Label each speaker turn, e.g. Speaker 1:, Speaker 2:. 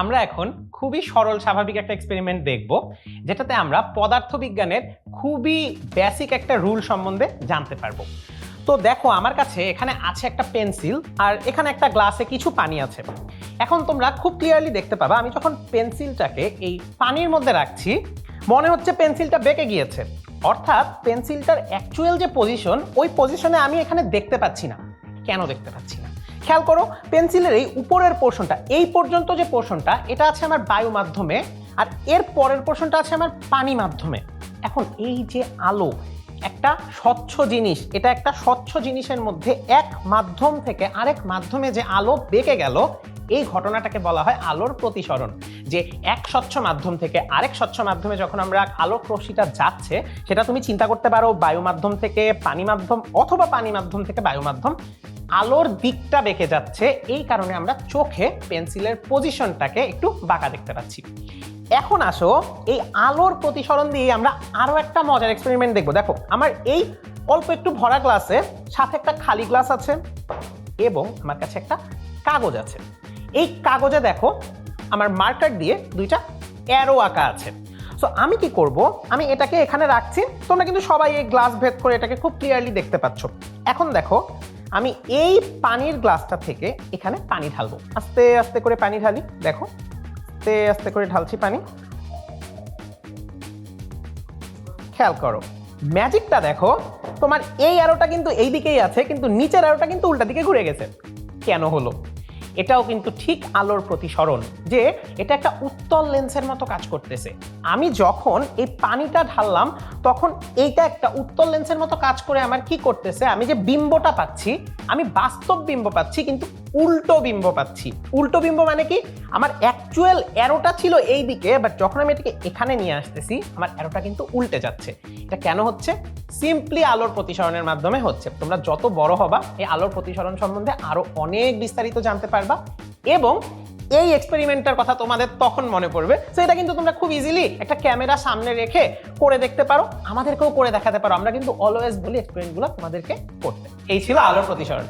Speaker 1: আমরা এখন খুবই সরল, স্বাভাবিক একটা এক্সপেরিমেন্ট দেখব, যেটাতে আমরা পদার্থবিজ্ঞানের খুবই বেসিক একটা রুল সম্বন্ধে জানতে পারব। তো দেখো, আমার কাছে এখানে আছে একটা পেন্সিল আর এখানে একটা গ্লাসে কিছু পানি আছে। এখন তোমরা খুব ক্লিয়ারলি দেখতে পাবা, আমি যখন পেন্সিলটাকে এই পানির মধ্যে রাখছি, মনে হচ্ছে পেন্সিলটা বেঁকে গিয়েছে। অর্থাৎ পেন্সিলটার অ্যাকচুয়াল যে পজিশন ওই পজিশনে আমি এখানে দেখতে পাচ্ছি না। কেন দেখতে পাচ্ছি না? খেয়াল করো পেন্সিলের এই উপরের পোর্শনটা এই পর্যন্ত যে পোর্শনটা এটা আছে আমার বায়ু মাধ্যমে আর এর পরের পোর্শনটা আছে আমার পানি মাধ্যমে। এখন এই যে আলো, একটা স্বচ্ছ জিনিস, এটা একটা স্বচ্ছ জিনিসের মধ্যে এক মাধ্যম থেকে আরেক মাধ্যমে যে আলো বেঁকে গেল, এই ঘটনাটাকে বলা হয় আলোর প্রতিসরণ। যে এক স্বচ্ছ মাধ্যম থেকে আরেক স্বচ্ছ মাধ্যমে যখন আমরা আলোক রশ্মিটা যাচ্ছে, সেটা তুমি চিন্তা করতে পারো বায়ু মাধ্যম থেকে পানি মাধ্যম অথবা পানি মাধ্যম থেকে বায়ু মাধ্যম আলোর দিকটা বেঁকে যাচ্ছে, এই কারণে আমরা চোখে পেন্সিলের পজিশনটাকে একটু বাঁকা দেখতে পাচ্ছি। এখন আসো, এই আলোর প্রতিসরণ দিয়ে আমরা আরও একটা মজার এক্সপেরিমেন্ট দেখব। দেখো, আমার এই অল্প একটু ভরা গ্লাসে সাথে একটা খালি গ্লাস আছে এবং আমার কাছে একটা কাগজ আছে। এই কাগজে দেখো, আমার মার্কার দিয়ে দুইটা অ্যারো আঁকা আছে। সো আমি কি করব? আমি এটাকে এখানে রাখছি, তোমরা কিন্তু সবাই এই গ্লাস ভেদ করে এটাকে খুব ক্লিয়ারলি দেখতে পাচ্ছ। এখন দেখো আমি এই পানির গ্লাসটা থেকে এখানে পানি ঢালবো। আস্তে আস্তে করে পানি ঢালি। দেখো, আস্তে আস্তে করে ঢালছি পানি। খেয়াল করো, ম্যাজিকটা দেখো, তোমার এই আরোটা কিন্তু এইদিকেই আছে, কিন্তু নিচের আরোটা কিন্তু উল্টা দিকে ঘুরে গেছে। কেন হলো? এটাও কিন্তু ঠিক আলোর প্রতিসরণ যে এটা একটা উত্তল লেন্সের মতো কাজ করতেছে। আমি যখন এই পানিটা ঢাললাম, তখন এইটা একটা উত্তল লেন্সের মতো কাজ করে আমার কি করতেছে, আমি যে বিম্বটা পাচ্ছি, আমি বাস্তব বিম্ব পাচ্ছি, কিন্তু উল্টো বিম্ব পাচ্ছি। উল্টো বিম্ব মানে কি? আমার অ্যাকচুয়াল অ্যারোটা ছিল এই দিকে বাট যখন আমি এটাকে এখানে নিয়ে আসতেছি, আমার অ্যারোটা কিন্তু উল্টে যাচ্ছে। এটা কেন হচ্ছে? সিম্পলি আলোর প্রতিসরণের মাধ্যমে হচ্ছে। তোমরা যত বড় হবা, এই আলোর প্রতিসরণ সম্বন্ধে আরও অনেক বিস্তারিত জানতে পারবা। এবং এই এক্সপেরিমেন্টের কথা তোমাদের তখন মনে পড়বে। তো এটা কিন্তু তোমরা খুব ইজিলি একটা ক্যামেরা সামনে রেখে করে দেখতে পারো। আমাদেরকেও করে দেখাতে পারো। আমরা কিন্তু অলওয়েজ বলি এক্সপেরিমেন্টগুলো তোমাদেরকে করতে। এই ছিল আলোর প্রতিসরণ।